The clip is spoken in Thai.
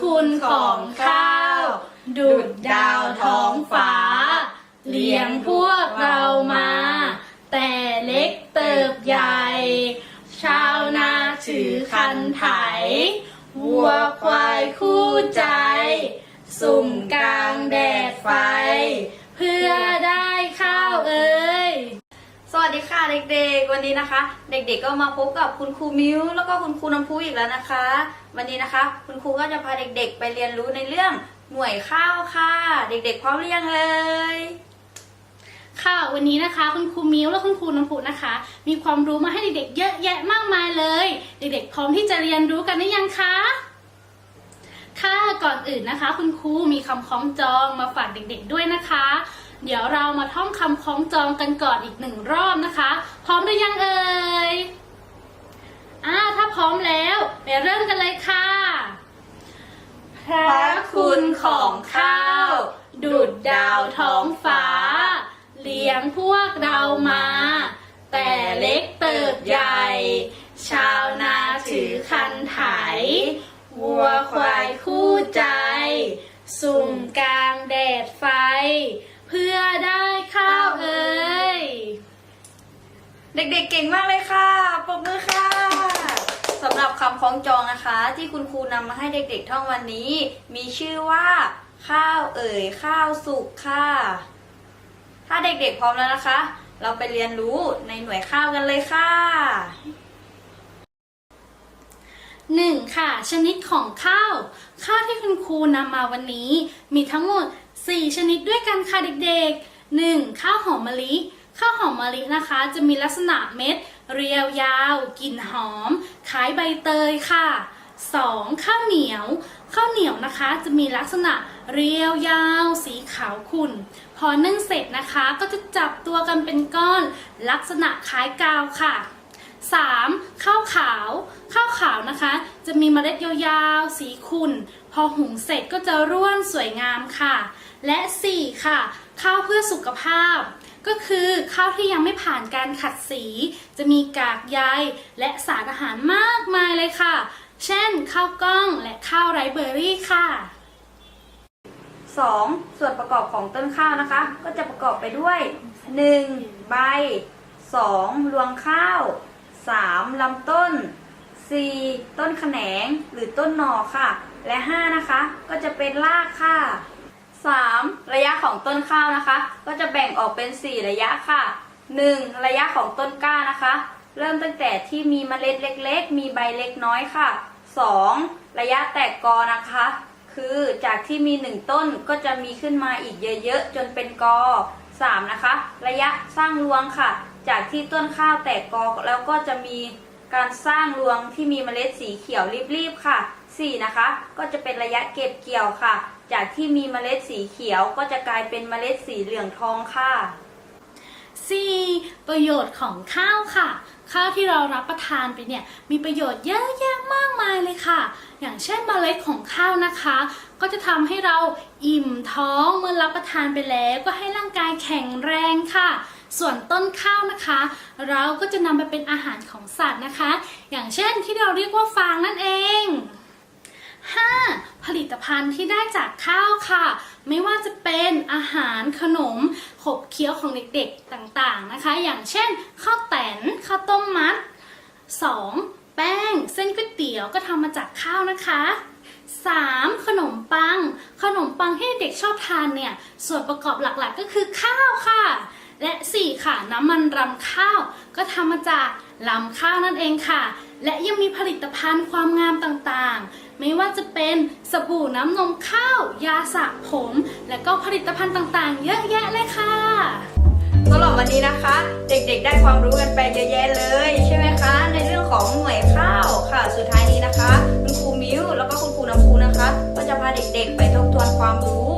คุณของข้าว ดุดดาวท้องฟ้า เลี้ยงพวกเรามา แต่เล็กเติบใหญ่ ชาวนาถือคันไถ วัวควายคู่ใจ สุ่มกลางแดด เด็กๆ วันนี้นะคะ เด็กๆก็มาพบกับคุณครูมิวแล้วก็คุณครูน้ำพุอีกแล้วนะคะ วันนี้นะคะ คุณครูก็จะพาเด็กๆ ไปเรียนรู้ในเรื่องหน่วยข้าวค่ะ เด็กๆพร้อมหรือยังเอ่ยค่ะวันนี้นะคะคุณครูมิวและคุณครูน้ำพุนะคะ มีความรู้มาให้เด็กๆ เยอะแยะมากมายเลย เด็กๆ พร้อมที่จะเรียนรู้กันหรือยังคะค่ะก่อนอื่นนะคะ คุณครูมีคำคล้องจองมาฝากเด็กๆด้วยนะคะ เดี๋ยวเรามาท่องคำคล้องจองกันก่อนอีกหนึ่งรอบนะคะ พร้อมหรือยังเอ่ยอ่าถ้าพร้อมแล้วไปเริ่มกันเลยค่ะ พระคุณของข้าว ดุดดาวท้องฟ้า เลี้ยงพวกเรามา แต่เล็กเติบใหญ่ ชาวนาถือคันไถ วัวควายคู่ใจ สุ่มกลางแดด เด็กๆเก่งมากเลยค่ะปรบมือค่ะสำหรับคำคล้องจองนะคะ ที่คุณครูนำมาให้เด็กๆท่องวันนี้ มีชื่อว่า ข้าวเอ่ยข้าวสุกค่ะ ถ้าเด็กๆพร้อมแล้วนะคะ เราไปเรียนรู้ในหน่วยข้าวกันเลยค่ะหนึ่งค่ะ ชนิดของข้าว ข้าวที่คุณครูนำมาวันนี้ มีทั้งหมด 4 ชนิดด้วยกันค่ะเด็กๆ 1. ข้าวหอมมะลิ ข้าวหอมมะลินะคะ จะมีลักษณะเม็ด เรียวยาวกลิ่นหอมคล้ายใบเตยค่ะ 2. ข้าวเหนียว ข้าวเหนียวนะคะจะมีลักษณะเรียวยาว สีขาวขุ่น พอนึ่งเสร็จนะคะก็จะจับตัวกันเป็นก้อน ลักษณะคล้ายกาวค่ะ 3. ข้าวขาว ข้าวขาวนะคะ จะมีเมล็ดยาวๆ สีขุ่น พอหุงเสร็จก็จะร่วนสวยงามค่ะ และ 4. ค่ะ ข้าวเพื่อสุขภาพ ก็คือข้าวที่ยังไม่ผ่านการขัดสี จะมีกากใยและสารอาหารมากมายเลยค่ะ เช่น ข้าวกล้องและข้าวไรเบอร์รี่ค่ะ 2. ส่วนประกอบของต้นข้าวนะคะ ก็จะประกอบไปด้วย 1. ใบ 2. รวงข้าว 3. ลำต้น 4. ต้นแขนงหรือต้นหน่อค่ะ และ 5 นะคะ ก็จะเป็นรากค่ะ 3. ระยะของต้นข้าวนะคะ ก็จะแบ่งออกเป็น 4 ระยะค่ะ 1. ระยะของต้นกล้านะคะ เริ่มตั้งแต่ที่มีเมล็ดเล็ก ๆ มีใบเล็กน้อยค่ะ 2. ระยะแตกกอนะคะ คือจากที่มี 1 ต้นก็จะมีขึ้นมาอีกเยอะๆ จนเป็นกอ 3. นะคะ ระยะสร้างรวงค่ะ จากที่ต้นข้าวแตกกอแล้วก็จะมีการสร้างรวงที่มีเมล็ดสีเขียวรีบๆค่ะ 4. นะคะ ก็จะเป็นระยะเก็บเกี่ยวค่ะ จากที่มีเมล็ดสีเขียวก็จะกลายเป็นเมล็ดสีเหลืองทองค่ะ 4. ประโยชน์ของข้าวค่ะ ข้าวที่เรารับประทานไปเนี่ยมีประโยชน์เยอะแยะมากมายเลยค่ะ อย่างเช่นเมล็ดของข้าวนะคะ ก็จะทำให้เราอิ่มท้องเมื่อรับประทานไปแล้ว ก็ให้ร่างกายแข็งแรง ส่วนต้นข้าวนะคะ เราก็จะนำไปเป็นอาหารของสัตว์นะคะ อย่างเช่นที่เราเรียกว่าฟางนั่นเอง 5. ผลิตภัณฑ์ที่ได้จากข้าวค่ะ ไม่ว่าจะเป็นอาหารขนม ขบเคี้ยวของเด็กๆต่างๆนะคะ อย่างเช่น ข้าวแตนข้าวต้มมัด 2. แป้ง เส้นก๋วยเตี๋ยวก็ทำมาจากข้าวนะคะ 3. ขนมปัง ขนมปังที่เด็กชอบทานเนี่ย ส่วนประกอบหลักๆก็คือข้าวค่ะ และ 4 ค่ะน้ำมันรำข้าว ก็ทำมาจากลำข้าวนั่นเองค่ะ และยังมีผลิตภัณฑ์ความงามต่างๆ ไม่ว่าจะเป็นสบู่น้ำนมข้าว ยาสระผม และก็ผลิตภัณฑ์ต่างๆ เยอะแยะเลยค่ะสำหรับวันนี้นะคะ เด็กๆ ได้ความรู้กันไปเยอะแยะเลยใช่ไหมคะ ในเรื่องของหน่วยข้าวค่ะ สุดท้ายนี้นะคะ คุณครูมิ้วแล้วก็คุณครูน้ำพูนะคะ ก็จะพาเด็กๆ ไปทบทวนความรู้